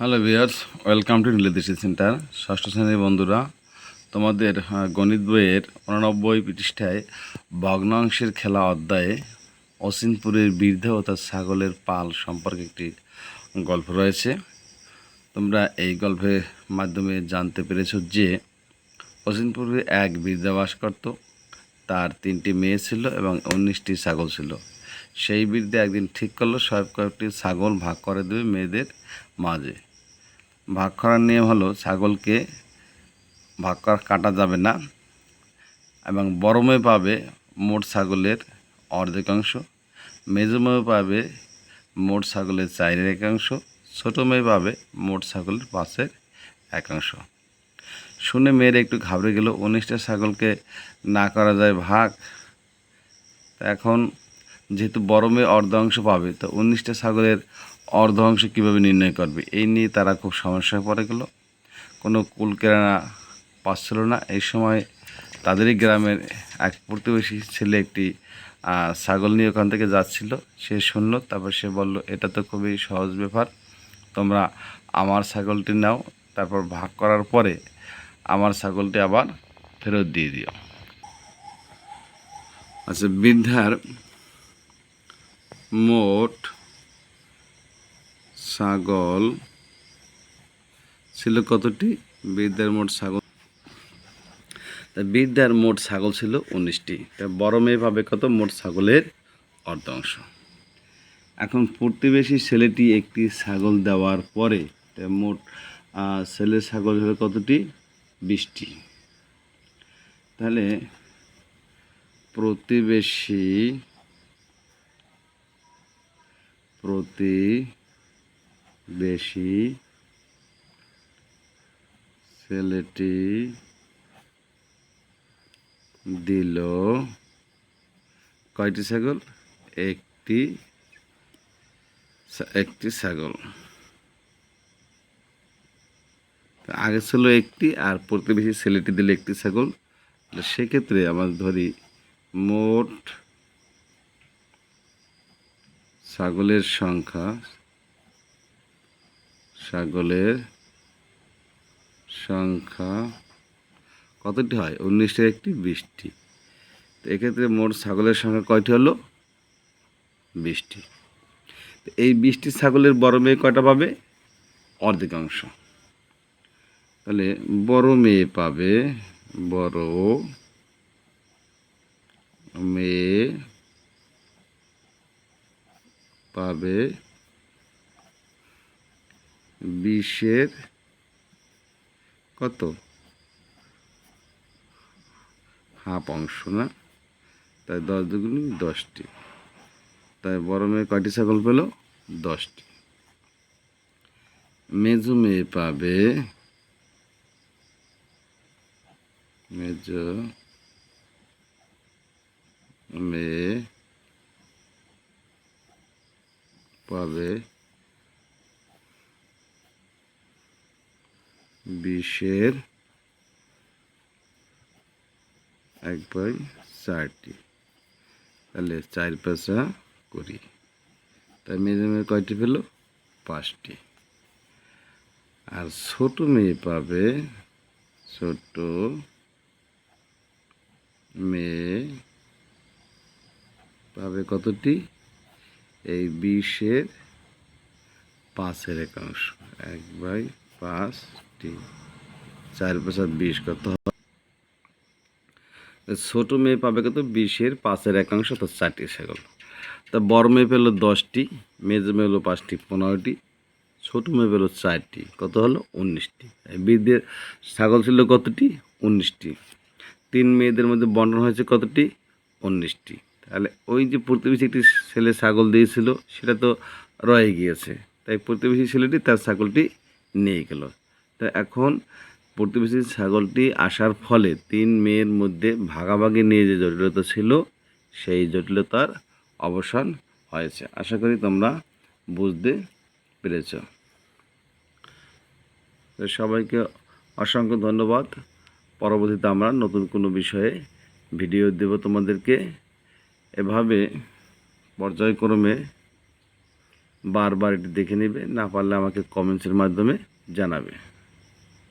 Hello viewers welcome to নীলদেশি centre ষষ্ঠ শ্রেণির বন্ধুরা, তোমাদের গণিত বইয়ের উনানব্বই পৃষ্ঠায় ভগ্নাংশের খেলা অধ্যায়ে অসিনপুরের বৃদ্ধ ও তার ছাগলের পাল সম্পর্কে একটি গল্প রয়েছে। তোমরা এই গল্পের মাধ্যমে জানতে পেরেছ যে অসিনপুরে এক বৃদ্ধা বাস করত। তার তিনটি মেয়ে ছিল এবং উনিশটি ছাগল ছিল। সেই বৃদ্ধা একদিন ঠিক করল, সব কয়েকটি ছাগল ভাগ করে দেবে মেয়েদের মাঝে। ভাগ করার নিয়ম হলো ছাগলকে ভাগ করা কাটা যাবে না এবং বড় মেয়ে পাবে মোট ছাগলের অর্ধেকাংশ মেজো মেয়ে পাবে মোট ছাগলের চারের একাংশ ছোটো মেয়ে পাবে মোট ছাগলের পাঁচের একাংশ শুনে মেয়ের একটু ঘাবড়ে গেল উনিশটা ছাগলকে না করা যায় ভাগ? এখন যেহেতু বড় মেয়ে অর্ধ অংশ পাবে, তো উনিশটা ছাগলের অর্ধ অংশ কীভাবে নির্ণয় করবে? এই নিয়ে তারা খুব সমস্যায় পড়ে গেল। কোনো কুল কেরানা পাচ্ছিল না। এই সময় তাদেরই গ্রামের এক প্রতিবেশী ছেলে একটি ছাগল নিয়ে ওখান থেকে যাচ্ছিল। সে শুনলো, তারপর সে বলল, এটা তো খুবই সহজ ব্যাপার। তোমরা আমার ছাগলটি নাও, তারপর ভাগ করার পরে আমার ছাগলটি আবার ফেরত দিয়ে দিও। আচ্ছা বৃদ্ধার মোট ছাগল ছিল কতটি? বৃদ্ধার মোট ছাগল তা বৃদ্ধার মোট ছাগল ছিল উনিশটি। বড় মেয়ে পাবে কত? মোট ছাগলের অর্ধাংশ। এখন প্রতিবেশী ছেলেটি একটি ছাগল দেওয়ার পরে মোট ছেলের ছাগল হলো কতটি? বিশটি। তাহলে প্রতিবেশী প্রতিবেশী ছেলেটি দিল কয়টি ছাগল? একটি একটি ছাগল। আগে ছিল একটি আর প্রতিবেশী ছেলেটি দিল একটি ছাগল। সেক্ষেত্রে আমরা ধরি মোট ছাগলের সংখ্যা ছাগলের সংখ্যা কতটি হয়? উনিশটা একটি বিশটি তো এক্ষেত্রে মোট ছাগলের সংখ্যা কয়টি হলো? বিশটি এই বিশটি ছাগলের বড় মেয়ে কয়টা পাবে? অর্ধেকাংশ। তাহলে বড় মেয়ে পাবে, বড় মেয়ে পাবে বিশের কত? হাফ অংশ, না? তাই দশ দুগুনি দশটি। তাই বড় মেয়ে কয়টি ছাগল পেল? দশটি। মেজো মেয়ে পাবে মেজো মেয়ে পাবে বিশের এক বাই চারটি। তাহলে চার পেঁচা করি তাই মেয়ে মেয়ে কয়টি পেল? পাঁচটি। আর ছোট মেয়ে পাবে, ছোট মেয়ে পাবে কতটি? এই বিশের পাঁচের একাংশ। এক বাই পাঁচটি চার পাঁচ বিশ কত ছোট মেয়ে পাবে কত? বিশের পাঁচের একাংশ, তো চারটি ছাগল তা বড় মেয়ে পেল দশটি মেজো মেয়ে হলো পাঁচটি, পনেরোটি, ছোট মেয়ে পেল চারটি, কত হলো? উনিশটি। বৃদ্ধের ছাগল ছিল কতটি? উনিশটি। তিন মেয়েদের মধ্যে বন্টন হয়েছে কতটি? উনিশটি। তাহলে ওই যে প্রতিবেশী একটি ছেলে ছাগল দিয়েছিল, সেটা তো রয়ে গিয়েছে। তাই প্রতিবেশী ছেলেটি তার ছাগলটি নিয়ে গেল। তা এখন প্রতিবেশী ছাগলটি আসার ফলে তিন মেয়ের মধ্যে ভাগাভাগি নিয়ে যে জটিলতা ছিল, সেই জটিলতার অবসান হয়েছে। আশা করি তোমরা বুঝতে পেরেছ। সবাইকে অসংখ্য ধন্যবাদ। পরবর্তীতে আমরা নতুন কোনো বিষয়ে ভিডিও দেব তোমাদেরকে। এভাবে পর্যায়ক্রমে বারবার এটি দেখে নেবে না পারলে আমাকে কমেন্টসের মাধ্যমে জানাবে।